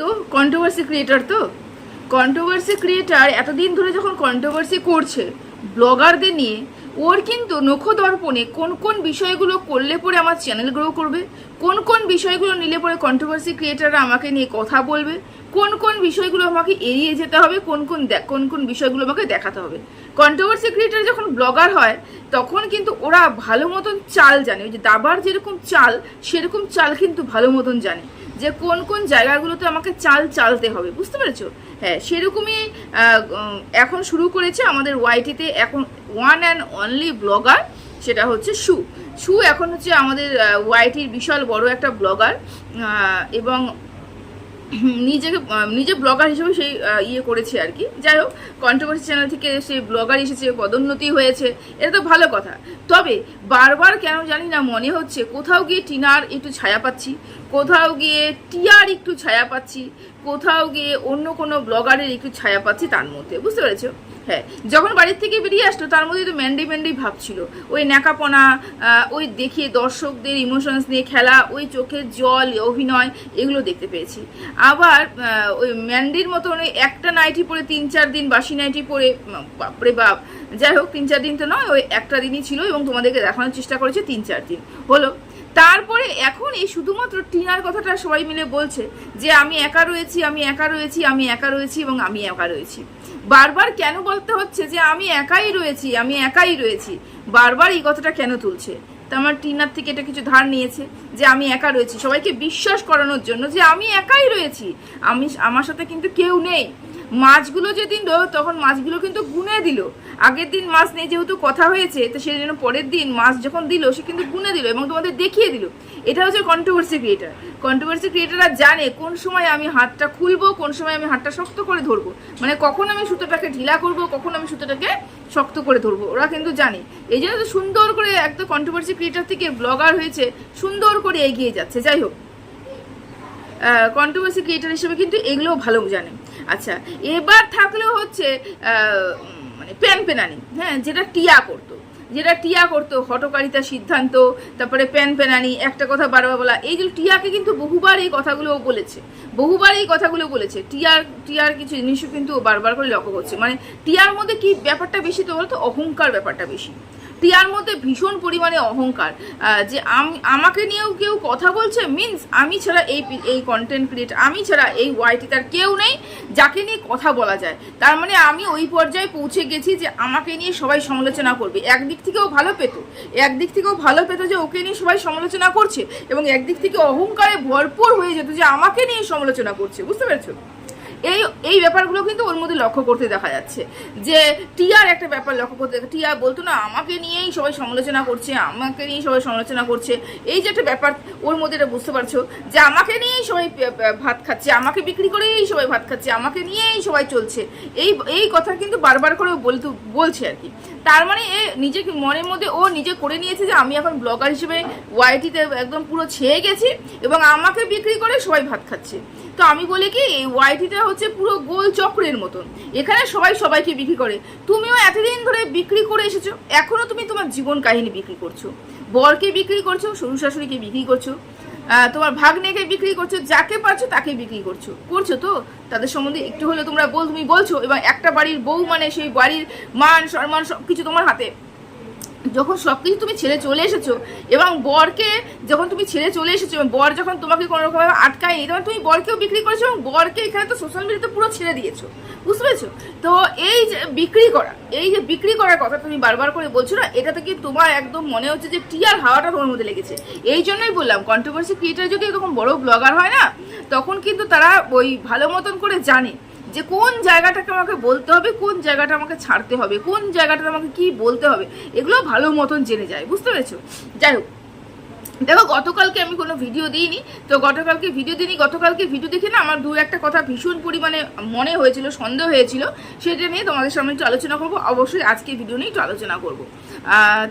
তো controversy creator তো? Controversy creator এতদিন ধরে যখন কন্ট্রোভার্সি করছে ব্লগারদের নিয়ে, ওর কিন্তু নখদর্পণে কোন কোন বিষয়গুলো করলে পরে আমার চ্যানেল গ্রো করবে? কোন কোন বিষয়গুলো নিলে পরে কন্ট্রোভার্সি ক্রিয়েটাররা আমাকে নিয়ে কথা বলবে? কোন কোন বিষয়গুলো আমাকে এড়িয়ে যেতে হবে? কোন কোন কোন কোন বিষয়গুলো আমাকে দেখাতে হবে? কন্ট্রোভার্সি ক্রিয়েটার যখন ব্লগার হয়, তখন কিন্তু ওরা ভালো মতন চাল জানে। ওই যে দাবার যেরকম চাল, সেরকম চাল কিন্তু ভালো মতন জানে। যে কোন কোন জায়গাগুলোতে আমাকে চাল চালতে হবে, বুঝতে পেরেছ? হ্যাঁ সেরকমই এখন শুরু করেছে আমাদের ওয়াইটিতে এখন ওয়ান অ্যান্ড অনলি ব্লগার সেটা হচ্ছে সু। সু এখন হচ্ছে আমাদের ওয়াইটির বিশাল বড় একটা ব্লগার এবং নিজেকে নিজে ব্লগার হিসেবে সেই ইয়ে করেছে আর কি। যাই হোক কন্ট্রোভার্সি চ্যানেল থেকে সেই ব্লগার এসেছে, পদোন্নতি হয়েছে, এটা তো ভালো কথা। তবে বারবার কেন জানি না মনে হচ্ছে, কোথাও গিয়ে টিনার একটু ছায়া পাচ্ছি, কোথাও গিয়ে টিয়ার একটু ছায়া পাচ্ছি, কোথাও গিয়ে অন্য কোনো ব্লগারের একটু ছায়া পাচ্ছি তার মধ্যে। বুঝতে পেরেছ? হ্যাঁ যখন বাড়ির থেকে বেরিয়ে আসতো, তার মধ্যে তো ম্যান্ডি ম্যান্ডি ভাবছিল ওই ন্যাকাপনা ওই দেখিয়ে দর্শকদের ইমোশনস নিয়ে খেলা, ওই চোখের জল, অভিনয়, এগুলো দেখতে পেয়েছি। আবার ওই ম্যান্ডির মতন ওই একটা নাইটি পরে তিন চার দিন, বাসি নাইটি পরে বাপরে বাপ। যাই হোক, তিন চার দিন তো নয়, ওই একটা দিনই ছিল এবং তোমাদেরকে দেখানোর চেষ্টা করেছে তিন চার দিন। হলো। তারপরে এখন এই শুধুমাত্র টিনার কথাটা সবাই মিলে বলছে যে, আমি একা রয়েছি, আমি একা রয়েছি, আমি একা রয়েছি এবং আমি একা রয়েছি। বারবার কেন বলতে হচ্ছে যে আমি একাই রয়েছি, আমি একাই রয়েছি? বারবার এই কথাটা কেন তুলছে? তা আমার টিনার থেকে এটা কিছু ধার নিয়েছে যে আমি একা রয়েছি। সবাইকে বিশ্বাস করানোর জন্য যে আমি একাই রয়েছি। আমি, আমার সাথে কিন্তু কেউ নেই। মাছগুলো যেদিন দিল তখন মাছগুলো কিন্তু গুনে দিল। আগের দিন মাছ নিয়ে যেহেতু কথা হয়েছে, তো সেই জন্য পরের দিন মাছ যখন দিল, সে কিন্তু গুনে দিল এবং তোমাদের দেখিয়ে দিল। এটা হচ্ছে কন্ট্রোভার্সি ক্রিয়েটার কন্ট্রোভার্সি ক্রিয়েটাররা জানে কোন সময় আমি হাতটা খুলবো, কোন সময় আমি হাতটা শক্ত করে ধরবো। মানে কখন আমি সুতোটাকে ঢিলা করব, কখন আমি সুতোটাকে শক্ত করে ধরবো, ওরা কিন্তু জানে। এই জন্য সুন্দর করে একটা কন্ট্রোভার্সি ক্রিয়েটার থেকে ব্লগার হয়েছে, সুন্দর করে এগিয়ে যাচ্ছে। যাই হোক কন্ট্রোভার্সি ক্রিয়েটার হিসেবে কিন্তু এগুলোও ভালো জানে। আচ্ছা এবার থাকলেও হচ্ছে মানে প্যান পেনানি হ্যাঁ যেটা টিয়া করতো। যেটা টিয়া করতো হটকারিতা সিদ্ধান্ত, তারপরে প্যান প্যানানি একটা কথা বারবার বলা, এই যে টিয়াকে কিন্তু বহুবার এই কথাগুলো বলেছে, বহুবার এই কথাগুলো বলেছে, টিয়ার টিয়ার কিছু জিনিসও কিন্তু বারবার করে লক্ষ্য করছে। মানে টিয়ার মধ্যে কি ব্যাপারটা বেশি তো বলতো? অহংকার ব্যাপারটা বেশি। টিয়ার মধ্যে ভীষণ পরিমাণে অহংকার যে আমি, আমাকে নিয়েও কেউ কথা বলছে মিন্স আমি ছাড়া এই এই কন্টেন্ট ক্রিয়েট আমি ছাড়া এই ওয়াইটি তার কেউ নেই যাকে নিয়ে কথা বলা যায়। তার মানে আমি ওই পর্যায়ে পৌঁছে গেছি যে আমাকে নিয়ে সবাই সমালোচনা করবে। একদিক থেকেও ভালো পেত, একদিক থেকেও ভালো পেত যে ওকে নিয়ে সবাই সমালোচনা করছে এবং একদিক থেকে অহংকারে ভরপুর হয়ে যেত যে আমাকে নিয়ে সমালোচনা করছে। বুঝতে পেরেছ? এই এই ব্যাপারগুলো কিন্তু ওর মধ্যে লক্ষ্য করতে দেখা যাচ্ছে। যে টিয়ার একটা ব্যাপার লক্ষ্য করতে দেখা- টিয়া বলতো, না, আমাকে নিয়েই সবাই সমালোচনা করছে, আমাকে নিয়েই সবাই সমালোচনা করছে। এই যে একটা ব্যাপার ওর মধ্যে এটা বুঝতে পারছ, যে আমাকে নিয়েই সবাই ভাত খাচ্ছে, আমাকে বিক্রি করেই সবাই ভাত খাচ্ছে, আমাকে নিয়েই সবাই চলছে। এই এই কথা কিন্তু বারবার করে বলতে, বলছে আর কি। তার মানে এ নিজেকে মনের মধ্যে ও নিজে করে নিয়েছে যে আমি এখন ব্লগার হিসেবে ওয়াইটিতে একদম পুরো ছেয়ে গেছি এবং আমাকে বিক্রি করে সবাই ভাত খাচ্ছে। তো আমি বলি কি, এই ওয়াইটিটা হচ্ছে পুরো গোল চক্রের মতন। এখানে সবাই সবাইকে বিক্রি করে। তুমিও এতদিন ধরে বিক্রি করে এসেছ, এখনও তুমি তোমার জীবন কাহিনী বিক্রি করছ। বরকে বিক্রি করছ, শ্বশুর শাশুড়িকে বিক্রি করছ তোমার ভাগ্নেকে বিক্রি করছ, যাকে পারছ তাকে বিক্রি করছ। করছ তো? তাদের সম্বন্ধে একটু হলে তোমরা বল, তুমি বলছো। এবং একটা বাড়ির বউ মানে সেই বাড়ির মান, সম্মান সব কিছু তোমার হাতে। যখন সব কিছু তুমি ছেড়ে চলে এসেছ, এবং বরকে যখন তুমি ছেড়ে চলে এসেছ, এবং বর যখন তোমাকে কোনো রকমভাবে আটকায়নি তখন তুমি বরকেও বিক্রি করেছ, এবং বরকে এখানে তো সোশ্যাল মিডিয়াতে পুরো ছেড়ে দিয়েছ। বুঝতে পেরেছ? তো এই যে বিক্রি করা, এই যে বিক্রি করার কথা তুমি বারবার করে বলছো না এটা থেকে তোমার একদম মনে হচ্ছে যে টিয়ার হাওয়াটা তোমার মধ্যে লেগেছে? এই জন্যই বললাম কন্ট্রোভার্সি ক্রিয়েটার যদি এরকম বড় ব্লগার হয় না, তখন কিন্তু তারা ওই ভালো মতন করে জানে। যে কোন জায়গাটাকে আমাকে বলতে হবে, কোন জায়গাটা আমাকে ছাড়তে হবে, কোন জায়গাটা আমাকে কি বলতে হবে, এগুলো ভালো মতন জেনে যায়, বুঝতে পেরেছ? যাই হোক দেখো, গতকালকে আমি কোনো ভিডিও দিইনি। তো গতকালকে ভিডিও দিইনি। গতকালকে ভিডিও দেখে না আমার দু একটা কথা ভীষণ পরিমাণে মনে হয়েছিল, সন্দেহ হয়েছিল। সেটা নিয়ে তোমাদের সামনে একটু আলোচনা করব। অবশ্যই আজকে ভিডিও নিয়ে একটু আলোচনা করব।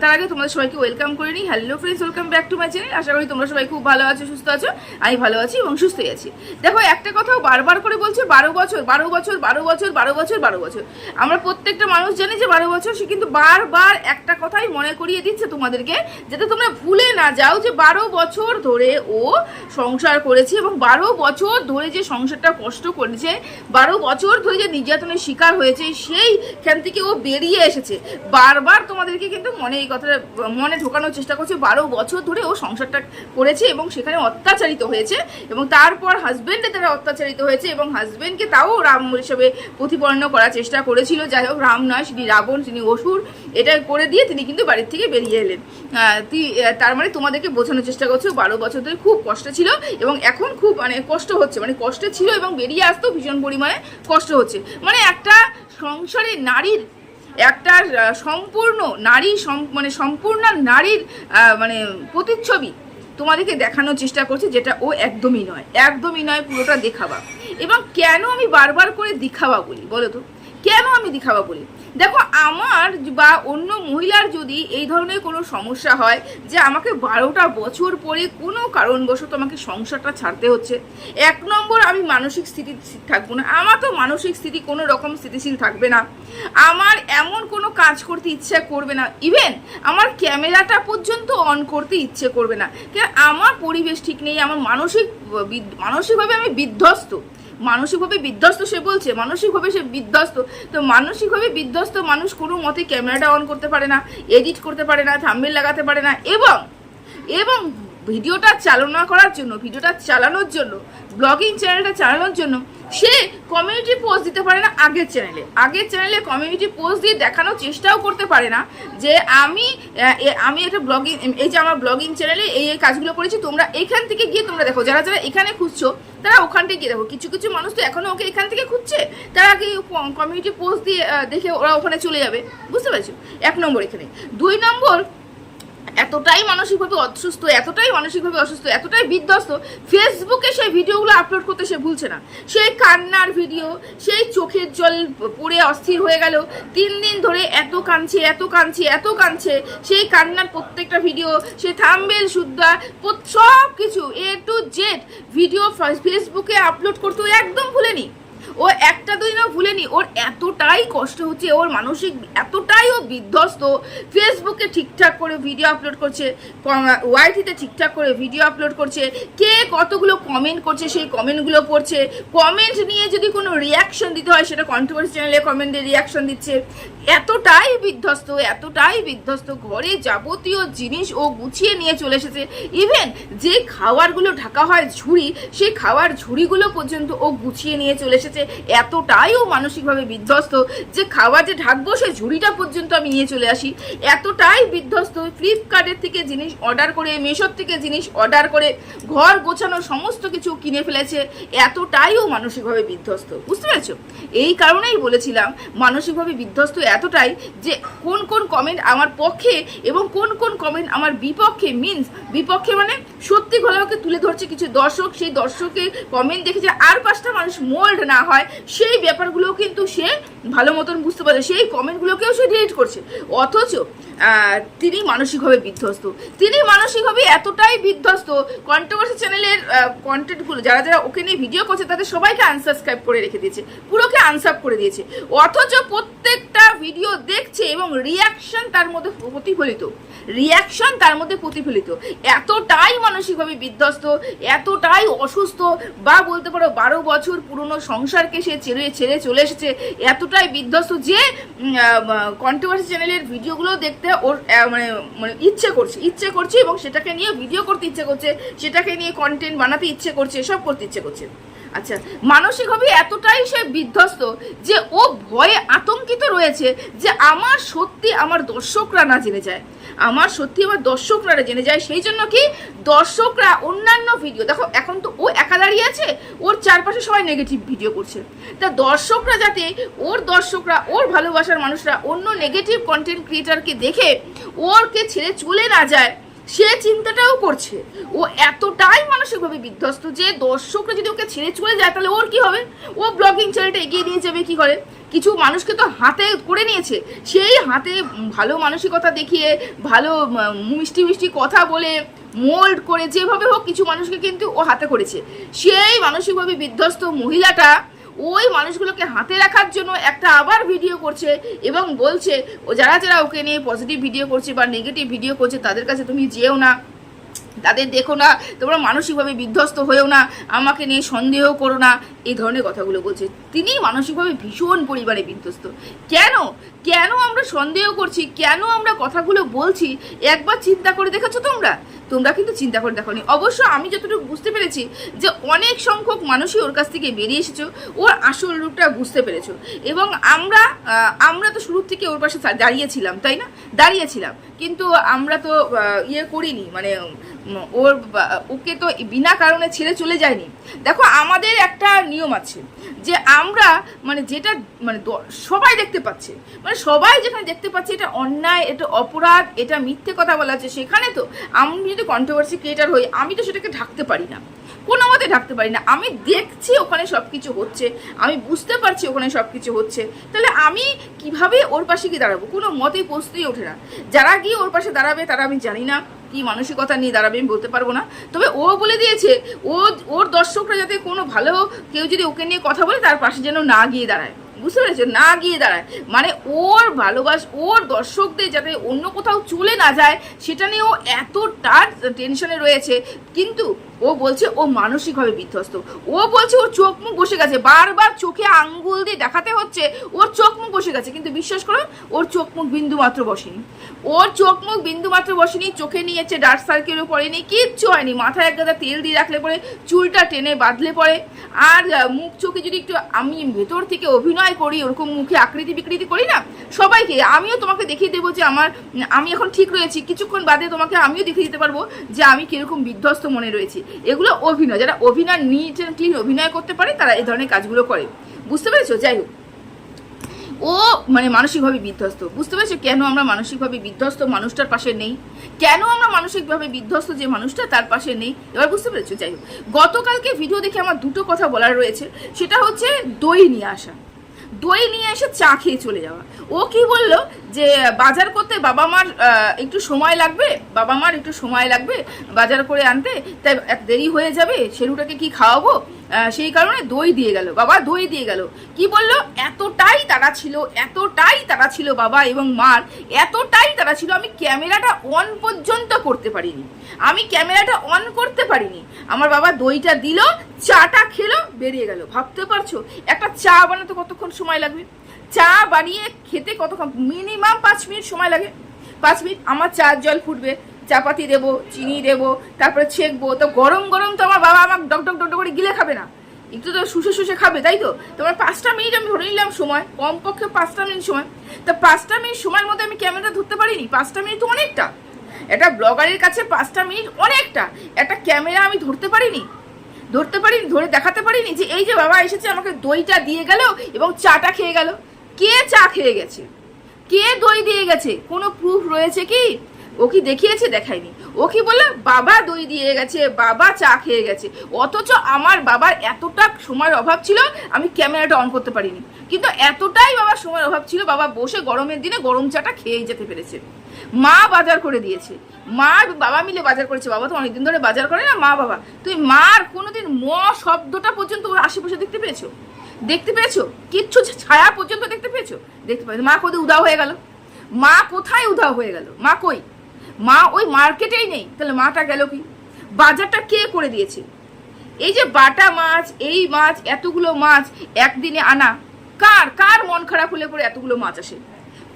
তার আগে তোমাদের সবাইকে ওয়েলকাম করে নিই। Hello friends welcome back to my channel আশা করি তোমরা সবাই খুব ভালো আছো, সুস্থ আছো। আমি ভালো আছি এবং সুস্থই আছি। দেখো, একটা কথাও বারবার করে বলছে, বারো বছর বারো বছর বারো বছর বারো বছর বারো বছর। আমরা প্রত্যেকটা মানুষ জানি যে বারো বছর সে কিন্তু বারবার একটা কথাই মনে করিয়ে দিচ্ছে তোমাদেরকে, যাতে তোমরা ভুলে না যাও যে বারো বছর ধরে ও সংসার করেছে এবং বারো বছর ধরে যে সংসারটা কষ্ট করেছে, বারো বছর ধরে যে নির্যাতনের শিকার হয়েছে সেইখান থেকে ও বেরিয়ে এসেছে। বারবার তোমাদেরকে কিন্তু মনে এই কথাটা, মনে ঢোকানোর চেষ্টা করছে, বারো বছর ধরে ও সংসারটা করেছে এবং সেখানে অত্যাচারিত হয়েছে এবং তারপর হাজবেন্ডের তারা অত্যাচারিত হয়েছে এবং হাজব্যান্ডকে তাও রাম হিসেবে প্রতিপন্ন করার চেষ্টা করেছিল। যাই হোক, রাম নয়, তিনি রাবণ, তিনি অসুর। এটা করে দিয়ে তিনি কিন্তু বাড়ির থেকে বেরিয়ে এলেন। তার মানে তোমাদেরকে বোঝানোর চেষ্টা করছ বারো বছর ধরে খুব কষ্ট ছিল এবং এখন খুব মানে কষ্ট হচ্ছে। মানে কষ্ট ছিল এবং বেরিয়ে আসতেও ভীষণ পরিমাণে কষ্ট হচ্ছে। মানে একটা সংসারে নারীর, একটা সম্পূর্ণ নারী মানে সম্পূর্ণ নারীর মানে প্রতিচ্ছবি তোমাদেরকে দেখানোর চেষ্টা করছে যেটা ও একদমই নয়। একদমই নয় পুরোটা দেখাবা। এবং কেন আমি বারবার করে দেখাবা বলি, বলো তো? কেন আমি দেখাবা বলি দেখো, আমার বা অন্য মহিলার যদি এই ধরনের কোনো সমস্যা হয় যে আমাকে বারোটা বছর পরে কোনো কারণবশত আমাকে সংসারটা ছাড়তে হচ্ছে, এক নম্বর আমি মানসিক স্থিতি থাকব না। আমার তো মানসিক স্থিতি কোনো রকম স্থিতিশীল থাকবে না। আমার এমন কোনো কাজ করতে ইচ্ছে করবে না। ইভেন আমার ক্যামেরাটা পর্যন্ত অন করতে ইচ্ছে করবে না। কেন? আমার পরিবেশ ঠিক নেই, আমার মানসিক মানসিকভাবে আমি বিধ্বস্ত। মানসিকভাবে বিধ্বস্ত, সে বলছে, মানসিকভাবে সে বিধ্বস্ত। তো মানসিকভাবে বিধ্বস্ত মানুষ কোনো মতে ক্যামেরাটা অন করতে পারে না এডিট করতে পারে না থাম্বেল লাগাতে পারে না, এবং এবং ভিডিওটা চালনা করার জন্য, ভিডিওটা চালানোর জন্য ব্লগিং চ্যানেলটা চালানোর জন্য সে কমিউনিটি পোস্ট দিতে পারে না আগের চ্যানেলে আগের চ্যানেলে কমিউনিটি পোস্ট দিয়ে দেখানোর চেষ্টাও করতে পারে না যে আমি আমি একটা ব্লগিং এই যে আমার ব্লগিং চ্যানেলে এই এই কাজগুলো করেছি, তোমরা এখান থেকে গিয়ে তোমরা দেখো। যারা যারা এখানে খুঁজছো, তারা ওখান থেকে গিয়ে দেখো। কিছু কিছু মানুষ তো এখনও ওকে এখান থেকে খুঁজছে, তারা কি কমিউনিটি পোস্ট দিয়ে দেখে ওরা ওখানে চলে যাবে? বুঝতে পেরেছ? এক নম্বর এখানে। দুই নম্বর এতটাই মানসিকভাবে অসুস্থ, এতটাই মানসিকভাবে অসুস্থ, এতটাই বিধ্বস্ত ফেসবুকে সেই ভিডিওগুলো আপলোড করতে সে ভুলছে না। সেই কান্নার ভিডিও সেই চোখের জল পড়ে অস্থির হয়ে গেল, তিন দিন ধরে এত কাঁদছে এত কাঁদছে এত কাঁদছে, সেই কান্নার প্রত্যেকটা ভিডিও সে থাম্বেল, সুদ্ধা সব কিছু এ টু জেড ভিডিও ফেসবুকে আপলোড করতে একদম ভুলেনি। ও একটা দুই না ভুলেনি, ওর এতটাই কষ্ট হচ্ছে, ওর মানসিক, এতটাই ও বিধ্বস্ত ফেসবুকে ঠিকঠাক করে ভিডিও আপলোড করছে ওয়াইটিতে ঠিকঠাক করে ভিডিও আপলোড করছে, কে কতগুলো কমেন্ট করছে, সেই কমেন্টগুলো পড়ছে কমেন্ট নিয়ে যদি কোনো রিয়াকশন দিতে হয়, সেটা কন্ট্রোভার্সি চ্যানেলে কমেন্টে রিয়াকশন দিচ্ছে। এতটাই বিধ্বস্ত এতটাই বিধ্বস্ত, ঘরে যাবতীয় জিনিস ও গুছিয়ে নিয়ে চলে এসেছে। ইভেন যে খাবারগুলো ঢাকা হয় ঝুড়ি, সেই খাওয়ার ঝুড়িগুলো পর্যন্ত ও গুছিয়ে নিয়ে চলে এসেছে। এতটাই ও মানসিকভাবে বিধ্বস্ত, যে খাবার যে ঢাকবো, সেই ঝুড়িটা পর্যন্ত আমি নিয়ে চলে আসি। এতটাই বিধ্বস্ত ফ্লিপকার্টের থেকে জিনিস অর্ডার করে মেশোর থেকে জিনিস অর্ডার করে, ঘর গোছানো সমস্ত কিছু কিনে ফেলেছে। এতটাইও মানসিকভাবে বিধ্বস্ত। বুঝতে পেরেছ? এই কারণেই বলেছিলাম, মানসিকভাবে বিধ্বস্ত এতটাই যে কোন কোন কমেন্ট আমার পক্ষে এবং কোন কোন কমেন্ট আমার বিপক্ষে মিন্স বিপক্ষে মানে সত্যি ঘটনাকে তুলে ধরছে কিছু দর্শক, সেই দর্শকের কমেন্ট দেখে যে আর পাঁচটা মানুষ মোল্ড না হয়, সেই ব্যাপারগুলো কিন্তু সে ভালো মতন বুঝতে পারছে, সেই কমেন্টগুলোকেও সে ডিলিট করছে। অথচ তিনি মানসিকভাবে বিধ্বস্ত। তিনি মানসিকভাবে এতটাই বিধ্বস্ত কন্ট্রোভার্সি চ্যানেলের কন্টেন্টগুলো যারা যারা ওকে নিয়ে ভিডিও করছে, তাদের সবাইকে আনসাবস্ক্রাইব করে রেখে দিয়েছে, পুরোকে আনসাব করে দিয়েছে। অথচ প্রত্যেকটা ভিডিও দেখছে এবং রিয়াকশন তার মধ্যে প্রতিফলিত। রিয়াকশন তার মধ্যে প্রতিফলিত। এতটাই মানসিকভাবে বিধ্বস্ত, এতটাই অসুস্থ, বা বলতে পারো বারো বছর পুরনো সংসারকে সে ছেড়ে ছেড়ে চলে এসেছে, এতটাই বিধ্বস্ত যে কন্ট্রোভার্সি চ্যানেলের ভিডিওগুলো দেখতে ওর মানে মানে ইচ্ছে করছে ইচ্ছে করছে এবং সেটাকে নিয়ে ভিডিও করতে ইচ্ছে করছে, সেটাকে নিয়ে কন্টেন্ট বানাতে ইচ্ছে করছে, সব করতে ইচ্ছে করছে। আচ্ছা মানসিকভাবে এতটাই সে বিধ্বস্ত যে ও ভয়ে আতঙ্কিত রয়েছে যে আমার সত্যি আমার দর্শকরা না জেনে যায়। আমার সত্যি আমার দর্শকরা জেনে যায়, সেই জন্য কি দর্শকরা অন্যান্য ভিডিও দেখো, এখন তো ও একা দাঁড়িয়ে আছে, ওর চারপাশে সবাই নেগেটিভ ভিডিও করছে। তা দর্শকরা যাতে ওর দর্শকরা, ওর ভালোবাসার মানুষরা অন্য নেগেটিভ কন্টেন্ট ক্রিয়েটারকে দেখে ওরকে ছেড়ে চলে না যায় সে চিন্তাটাও করছে। ও এতটাই মানসিকভাবে বিধ্বস্ত যে দর্শকরা যদি ওকে ছেড়ে চলে যায় তাহলে ওর কি হবে? ও ব্লগিং চ্যানেলটা এগিয়ে নিয়ে যাবে কি করে? কিছু মানুষকে তো হাতে করে নিয়েছে। সেই হাতে ভালো মানসিকতা দেখিয়ে, ভালো মিষ্টি মিষ্টি কথা বলে মোল্ড করে যেভাবে হোক কিছু মানুষকে কিন্তু ও হাতে করেছে। সেই মানসিকভাবে বিধ্বস্ত মহিলাটা ওই মানুষগুলোকে হাতে রাখার জন্য একটা আবার ভিডিও করছে এবং বলছে, ও যারা যারা ওকে নিয়ে পজিটিভ ভিডিও করছে বা নেগেটিভ ভিডিও করছে, তাদের কাছে তুমি যেও না, তাদের দেখো না, তোমরা মানসিকভাবে বিধ্বস্ত হয়েও না, আমাকে নিয়ে সন্দেহ করো না। এই ধরনের কথাগুলো বলছে। তিনি মানসিকভাবে ভীষণ পরিমাণে বিধ্বস্ত। কেন? কেন আমরা সন্দেহ করছি? কেন আমরা কথাগুলো বলছি? একবার চিন্তা করে দেখেছ তোমরা? তোমরা কিন্তু চিন্তা করে দেখো অবশ্য আমি যতটুকু বুঝতে পেরেছি যে অনেক সংখ্যক মানুষই ওর কাছ থেকে বেরিয়ে এসেছ, ওর আসল রূপটা বুঝতে পেরেছ। এবং আমরা আমরা তো শুরুর থেকে ওর পাশে দাঁড়িয়েছিলাম, তাই না? দাঁড়িয়েছিলাম। কিন্তু আমরা তো ইয়ে করিনি মানে ওর ওকে তো বিনা কারণে ছেড়ে চলে যায়নি। দেখো, আমাদের একটা নিয়ম আছে যে আমরা মানে যেটা মানে সবাই দেখতে পাচ্ছে। মানে সবাই যেখানে দেখতে পাচ্ছে এটা অন্যায়, এটা অপরাধ, এটা মিথ্যে কথা বলা আছে সেখানে তো আমি যদি কন্ট্রোভার্সি ক্রিয়েটার হই, আমি তো সেটাকে ঢাকতে পারি না। কোনো মতে ঢাকতে পারি না। আমি দেখছি ওখানে সব কিছু হচ্ছে, আমি বুঝতে পারছি ওখানে সব কিছু হচ্ছে। তাহলে আমি কীভাবে ওর পাশে গিয়ে দাঁড়াবো? কোনো মতেই প্রস্তুতি ওঠে না। যারা গিয়ে ওর পাশে দাঁড়াবে তারা আমি জানি না। কি মানসিকতা নিয়ে দাঁড়াবে আমি বলতে পারব না। তবে ও বলে দিয়েছে, ও, ওর দর্শকরা যাতে কোনো ভালো কেউ যদি ওকে নিয়ে কথা বলে তার পাশে যেন না গিয়ে দাঁড়ায়। বুঝতে পেরেছ? না গিয়ে দাঁড়ায়। মানে ওর ভালোবাস, ওর দর্শকদের যাতে অন্য কোথাও চলে না যায়, সেটা নিয়ে ও এতটা টেনশনে রয়েছে। কিন্তু ও বলছে ও মানসিকভাবে বিধ্বস্ত। ও বলছে ওর চোখ মুখ বসে গেছে। বারবার চোখে আঙ্গুল দিয়ে দেখাতে হচ্ছে, ওর চোখ মুখ বসে গেছে। কিন্তু বিশ্বাস করো ওর চোখ মুখ বিন্দু মাত্র বসেনি। ওর চোখ মুখ বিন্দু মাত্র বসেনি, চোখে নিয়েছে ডার্ক সার্কেলও পড়েনি কিচ্ছু হয়নি। মাথায় এক গাদা তেল দিয়ে রাখলে পরে চুলটা টেনে বাঁধলে পরে। আর মুখ চোখে যদি একটু আমি ভেতর থেকে অভিনয় করি, ওরকম মুখে আকৃতি বিকৃতি করি না, সবাইকে, আমিও তোমাকে দেখিয়ে দেবো যে আমার, আমি এখন ঠিক রয়েছি। কিছুক্ষণ বাদে তোমাকে আমিও দেখিয়ে দিতে পারব যে আমি কীরকম বিধ্বস্ত মনে রয়েছি। এগুলো অভিনয়, যারা অভিনয় অ্যান্ড ক্লিন অভিনয় করতে পারে, তারা এই ধরনের কাজগুলো করে। বুঝতে পেরেছ? যাই হোক। ও মানে মানসিকভাবে বিধ্বস্ত। বুঝতে পেরেছ কেন আমরা মানসিকভাবে বিধ্বস্ত? মানুষটার পাশে নেই। কেন আমরা মানসিকভাবে বিধ্বস্ত যে মানুষটা, তার পাশে নেই? এবার বুঝতে পেরেছ? যাই হোক। গতকালকে ভিডিও দেখে আমার দুটো কথা বলার রয়েছে। সেটা হচ্ছে দই নিয়ে আসা। দই নিয়ে এসে চা খেয়ে চলে যাওয়া। ও কি বলল? যে বাজার করতে বাবা মার একটু সময় লাগবে, বাবা মার একটু সময় লাগবে বাজার করে আনতে, তাই এক দেরি হয়ে যাবে শেরুটাকে কি খাওয়াবো? সেই কারণে দই দিয়ে গেল, বাবা দই দিয়ে গেল। কি বলল? এতটাই তারা ছিল, এতটাই তারা ছিল বাবা এবং মার, এতটাই তারা ছিল, আমি ক্যামেরাটা অন পর্যন্ত করতে পারিনি। আমি ক্যামেরাটা অন করতে পারিনি। আমার বাবা দইটা দিল, চাটা খেলো, বেরিয়ে গেল। ভাবতে পারছ? একটা চা বানাতে কতক্ষণ সময় লাগবে? চা বানিয়ে খেতে কতক্ষণ? মিনিমাম পাঁচ মিনিট সময় লাগে। পাঁচ মিনিট আমার চার জল ফুটবে। চাপাতি দেবো, চিনি দেবো, তারপরে ছেঁকবো। তো গরম গরম তো আমার বাবা আমার ডক ডক ডক করে গিলে খাবে না। একটু তো শুষে শুষে খাবে, তাই তো? তোমার পাঁচটা মিনিট আমি ধরে নিলাম সময়, কমপক্ষে পাঁচটা মিনিট সময়। তা পাঁচটা মিনিট সময়ের মধ্যে আমি ক্যামেরা ধরতে পারিনি। পাঁচটা মিনিট তো অনেকটা। একটা ব্লগারের কাছে পাঁচটা মিনিট অনেকটা। একটা ক্যামেরা আমি ধরতে পারিনি। ধরতে পারিনি, ধরে দেখাতে পারিনি যে এই যে বাবা এসেছে, আমাকে দইটা দিয়ে গেল এবং চাটা খেয়ে গেল। কে চা খেয়ে গেছে? কে দই দিয়ে গেছে? কোনো প্রুফ রয়েছে কি? ও কি দেখিয়েছে? দেখায়নি। ও কি বলল, বাবা দই দিয়ে গেছে, বাবা চা খেয়ে গেছে। অথচ আমার বাবার এতটা সময়ের অভাব ছিল, আমি ক্যামেরাটা অন করতে পারিনি। কিন্তু এতটাই বাবার সময়ের অভাব ছিল, বাবা বসে গরমের দিনে গরম চাটা খেয়েই যেতে পেরেছে। মা বাজার করে দিয়েছে। মা বাবা মিলে বাজার করেছে। বাবা তো অনেকদিন ধরে বাজার করে না, মা বাবা। তুমি মার কোনোদিন ম শব্দটা পর্যন্ত ওর আশেপাশে দেখতে পেয়েছ? দেখতে পেয়েছ? কিচ্ছু ছায়া পর্যন্ত দেখতে পেয়েছ? দেখতে পেয়েছ? মা কোথায় উধাও হয়ে গেল? মা কোথায় উধাও হয়ে গেল? মা কই? মা ওই মার্কেটেই নেই। তাহলে মাটা গেল কি? বাজারটা কে করে দিয়েছে? এই যে বাটা মাছ, এই মাছ, এতগুলো মাছ একদিনে আনা, কার কার মন খারাপ হলে পরে এতগুলো মাছ আসে?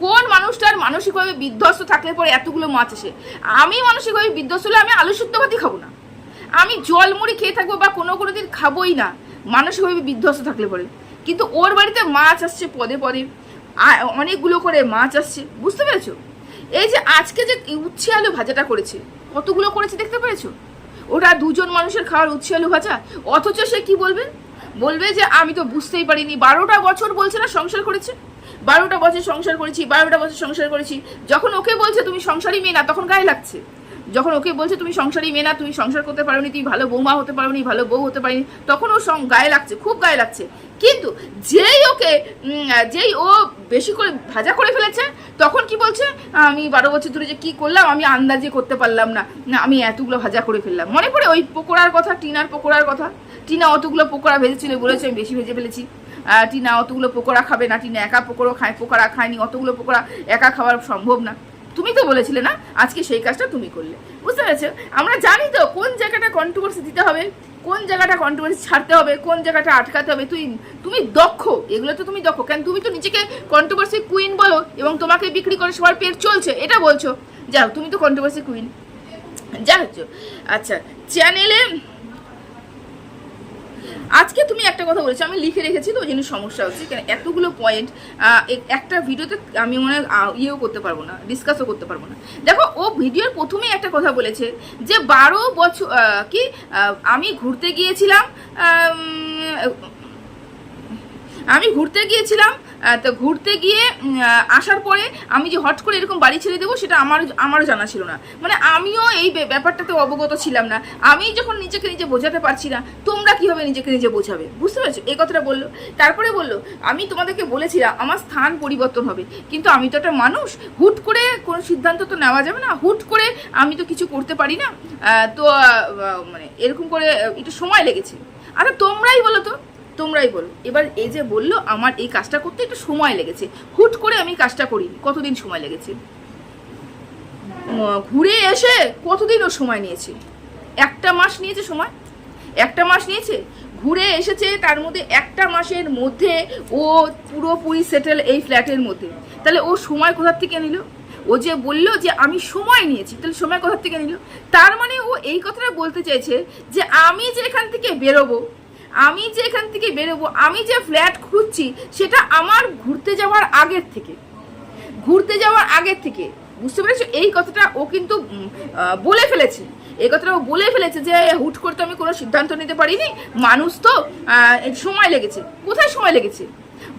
কোন মানুষটার মানসিকভাবে বিধ্বস্ত থাকলে পরে এতগুলো মাছ আসে? আমি মানসিকভাবে বিধ্বস্ত হলে আমি আলু ভাতই খাব না। আমি জল মুড়ি খেয়ে থাকব বা কোনো কোনো দিন খাবোই না, মানসিকভাবে বিধ্বস্ত থাকলে পরে। কিন্তু ওর বাড়িতে মাছ আসছে পদে পদে। অনেকগুলো করে মাছ আসছে, বুঝতে পেরেছ? এই যে আজকে যে উচ্ছে আলু ভাজাটা করেছে, কতগুলো করেছে দেখতে পেরেছ? ওটা দুজন মানুষের খাওয়ার উচ্ছে আলু ভাজা, অথচ সে কি বলবে? বলবে যে আমি তো বুঝতেই পারিনি, বারোটা বছর বলছে না সংসার করেছে? বারোটা বছর সংসার করেছি, বারোটা বছর সংসার করেছি। যখন ওকে বলছে, তুমি সংসারই মেয়ে না, তখন গায়ে লাগছে। যখন ওকে বলছে, তুমি সংসারই মেয়ে না, তুমি সংসার করতে পারোনি, তুমি ভালো বৌমা হতে পারোনি, ভালো বউ হতে পারিনি, তখন ও গায়ে লাগছে, খুব গায়ে লাগছে। কিন্তু যেই ওকে যেই ও বেশি করে ভাজা করে ফেলেছে, তখন কি বলছে, আমি বারো বছর ধরে যে কি করলাম, আমি আন্দাজে করতে পারলাম না। না, আমি এতগুলো ভাজা করে ফেললাম। মনে পড়ে ওই পকোড়ার কথা, টিনার পকোড়ার কথা? টিনা অতগুলো পকোড়া ভেজেছিল বলেছে, আমি বেশি ভেজে ফেলেছি। টিনা, অতগুলো পকোড়া খাবে না, টিনা একা পকোড়া খায়, পকোড়া খায়নি, অতগুলো পকোড়া একা খাওয়া সম্ভব না। তুমি তো বলেছিলে না, আজকে সেই কাজটা তুমি করলে। বুঝতে পেরেছ? আমরা জানি তো কোন জায়গাটা কন্ট্রোভার্সি দিতে হবে, কোন জায়গাটা কন্ট্রোভার্সি ছাড়তে হবে, কোন জায়গাটা আটকাতে হবে। তুই, তুমি দক্ষ, এগুলো তো তুমি দক্ষ। কেন তুমি তো নিজেকে কন্ট্রোভার্সি কুইন বলো এবং তোমাকে বিক্রি করে সবার পেট চলছে, এটা বলছো। যাও, তুমি তো কন্ট্রোভার্সি কুইন যা আচ্ছা চ্যানেলে আজকে তুমি একটা কথা বলেছ, আমি লিখে রেখেছি তো, ওই জন্য সমস্যা হচ্ছে। কেন এতগুলো পয়েন্ট একটা ভিডিওতে আমি মনে ইয়েও করতে পারব না ডিসকাসও করতে পারব না। দেখো, ও ভিডিওর প্রথমেই একটা কথা বলেছে যে, বারো বছর কি আমি ঘুরতে গিয়েছিলাম আমি ঘুরতে গিয়েছিলাম তো ঘুরতে গিয়ে আসার পরে আমি যে হট করে এরকম বাড়ি ছেড়ে দেবো, সেটা আমার, আমারও জানা ছিল না। মানে আমিও এই ব্যাপারটাতে অবগত ছিলাম না। আমি যখন নিজেকে নিজে বোঝাতে পারছি না, তোমরা কীভাবে নিজেকে নিজে বোঝাবে? বুঝতে পেরেছ? এই কথাটা বলল। তারপরে বলল, আমি তোমাদেরকে বলেছিলাম আমার স্থান পরিবর্তন হবে। কিন্তু আমি তো একটা মানুষ, হুট করে কোনো সিদ্ধান্ত তো নেওয়া যাবে না, হুট করে আমি তো কিছু করতে পারি না। তো মানে এরকম করে একটু সময় লেগেছে। আরে তোমরাই বলো তো তোমরাই বলো। এবার এই যে বলল, আমার এই কাজটা করতে একটু সময় লেগেছে। হুট করে আমি কাজটা করিনি। কতদিন সময় লেগেছে? ঘুরে এসে কতদিন ও সময় নিয়েছে? একটা মাস নিয়েছে সময়? একটা মাস নিয়েছে? ঘুরে এসেছে তার মধ্যে একটা মাসের মধ্যে ও পুরোপুরি সেটেল এই ফ্ল্যাটের মধ্যে। তাহলে ও সময় কোথার থেকে নিল? ও যে বলল যে আমি সময় নিয়েছি, তাহলে সময় কোথার থেকে নিল? তার মানে ও এই কথাটা বলতে চাইছে যে আমি যে এখান থেকে বেরোবো আমি যে এখান থেকে বেরোবো, আমি যে ফ্ল্যাট খুঁজছি, সেটা আমার ঘুরতে যাওয়ার আগের থেকে। ঘুরতে যাওয়ার আগের থেকে। বুঝতে পেরেছ? এই কথাটা ও কিন্তু বলে ফেলেছে। এই কথাটা ও বলে ফেলেছে যে, হুট করতে আমি কোনো সিদ্ধান্ত নিতে পারিনি। মানুষ তো সময় লেগেছে। কোথায় সময় লেগেছে?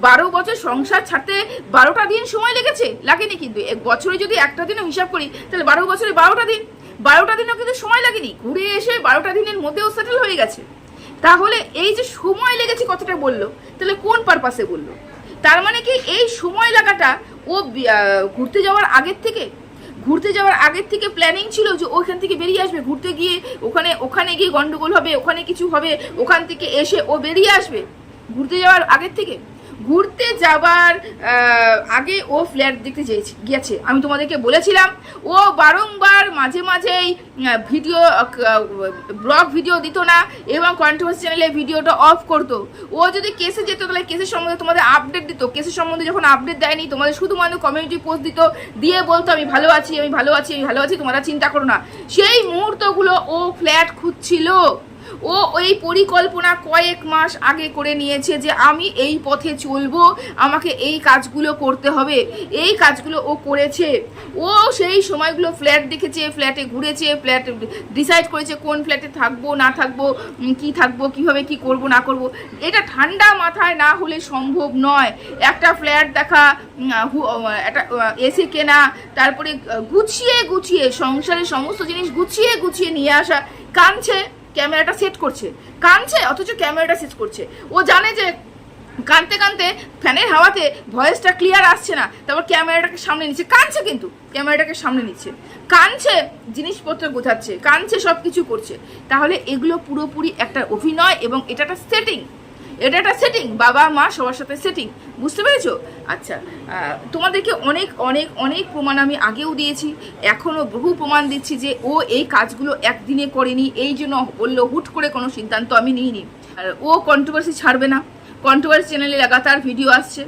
বারো বছর সংসার ছাড়তে বারোটা দিন সময় লেগেছে? লাগেনি কিন্তু। এক বছরে যদি একটা দিনও হিসাব করি, তাহলে বারো বছরে বারোটা দিন। বারোটা দিনও কিন্তু সময় লাগেনি। ঘুরে এসে বারোটা দিনের মধ্যেও সেটেল হয়ে গেছে। তাহলে এই যে সময় লেগেছে কথাটা বলল, তাহলে কোন পারপাসে বলল? তার মানে কি এই সময় লাগাটা ও ঘুরতে যাওয়ার আগের থেকে? ঘুরতে যাওয়ার আগের থেকে প্ল্যানিং ছিল যে ওইখান থেকে বেরিয়ে আসবে, ঘুরতে গিয়ে ওখানে ওখানে গিয়ে গন্ডগোল হবে, ওখানে কিছু হবে, ওখান থেকে এসে ও বেরিয়ে আসবে ঘুরতে যাওয়ার আগের থেকে? ঘুরতে যাবার আগে ও ফ্ল্যাট দেখতে গিয়েছে। আমি তোমাদেরকে বলেছিলাম, ও বারংবার মাঝে মাঝেই ভিডিও ব্লগ ভিডিও দিত না এবং কন্ট্রোভার্সি চ্যানেলে ভিডিওটা অফ করতো। ও যদি কেসে যেত, তাহলে কেসের সম্বন্ধে তোমাদের আপডেট দিত। কেসের সম্বন্ধে যখন আপডেট দেয়নি, তোমাদের শুধু শুধুমাত্র কমিউনিটি পোস্ট দিত, দিয়ে বলতো, আমি ভালো আছি, আমি ভালো আছি, আমি ভালো আছি, তোমরা চিন্তা করো না। সেই মুহূর্তগুলো ও ফ্ল্যাট খুঁজছিল। ও ওই পরিকল্পনা কয়েক মাস আগে করে নিয়েছে যে আমি এই পথে চলবো, আমাকে এই কাজগুলো করতে হবে। এই কাজগুলো ও করেছে। ও সেই সময়গুলো ফ্ল্যাট দেখেছে, ফ্ল্যাটে ঘুরেছে, ফ্ল্যাট ডিসাইড করেছে কোন ফ্ল্যাটে থাকব, না থাকব কি থাকব, কীভাবে কি করব, না করব। এটা ঠান্ডা মাথায় না হলে সম্ভব নয়। একটা ফ্ল্যাট দেখা একটা এসে কেনা, তারপরে গুছিয়ে গুছিয়ে, সংসারের সমস্ত জিনিস গুছিয়ে গুছিয়ে নিয়ে আসা, কাঁদছে। ক্যামেরাটা সেট করছে। কানছে অথচ ক্যামেরাটা সেট করছে। ও জানে যে কানতে কানতে ফ্যানের হাওয়াতে ভয়েসটা ক্লিয়ার আসছে না, তারপর ক্যামেরাটাকে সামনে নিচ্ছে। কানছে কিন্তু, ক্যামেরাটাকে সামনে নিচ্ছে। কানছে জিনিসপত্র গোছাচ্ছে কানছে সব কিছু করছে। তাহলে এগুলো পুরোপুরি একটা অভিনয় এবং এটা একটা সেটিং এটা একটা সেটিং বাবা, মা, সবার সাথে সেটিং বুঝতে পেরেছ? আচ্ছা তোমাদেরকে অনেক অনেক অনেক প্রমাণ আমি আগেও দিয়েছি, এখনও বহু প্রমাণ দিচ্ছি যে ও এই কাজগুলো একদিনে করেনি, এই জন্য বলল, হুট করে কোনো সিদ্ধান্ত আমি নিইনি। আর ও কন্ট্রোভার্সি ছাড়বে না। কন্ট্রোভার্সি চ্যানেলে লাগাতার ভিডিও আসছে।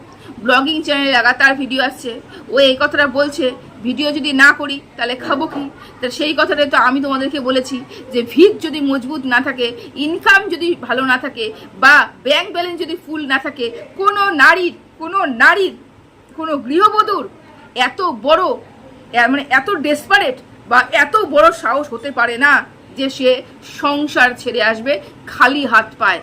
ব্লগিং চ্যানেলে লাগাতার ভিডিও আসছে। ও এই কথাটা বলছে, ভিডিও যদি না করি, তাহলে খাব কি? তা সেই কথাটাই তো আমি তোমাদেরকে বলেছি যে, ভিত যদি মজবুত না থাকে ইনকাম যদি ভালো না থাকে, বা ব্যাংক ব্যালেন্স যদি ফুল না থাকে, কোনো নারীর কোনো নারীর, কোনো গৃহবধূর এত বড় মানে এত ডেসপারেট বা এত বড় সাহস হতে পারে না যে সে সংসার ছেড়ে আসবে, খালি হাত পায়।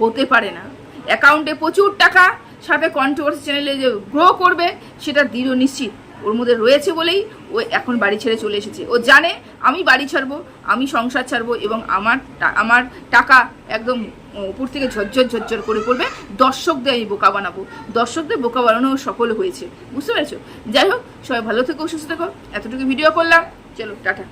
হতে পারে না। অ্যাকাউন্টে প্রচুর টাকা সাথে কন্ট্রোভার্সি চ্যানেলে যে গ্রো করবে, সেটা দৃঢ় নিশ্চিত। ওর মধ্যে রয়েছে বলেই ও এখন বাড়ি ছেড়ে চলে এসেছে। ও জানে, আমি বাড়ি ছাড়বো, আমি সংসার ছাড়বো এবং আমার আমার টাকা একদম উপর থেকে ঝরঝর ঝরঝর করে পড়বে। দর্শকদের আমি বোকা বানাবো। দর্শকদের বোকা বানানো সফল হয়েছে। বুঝতে পেরেছ? যাই হোক, সবাই ভালো থেকো, সুস্থ থেকো। এতটুকু ভিডিও করলাম। চলো, টাটা।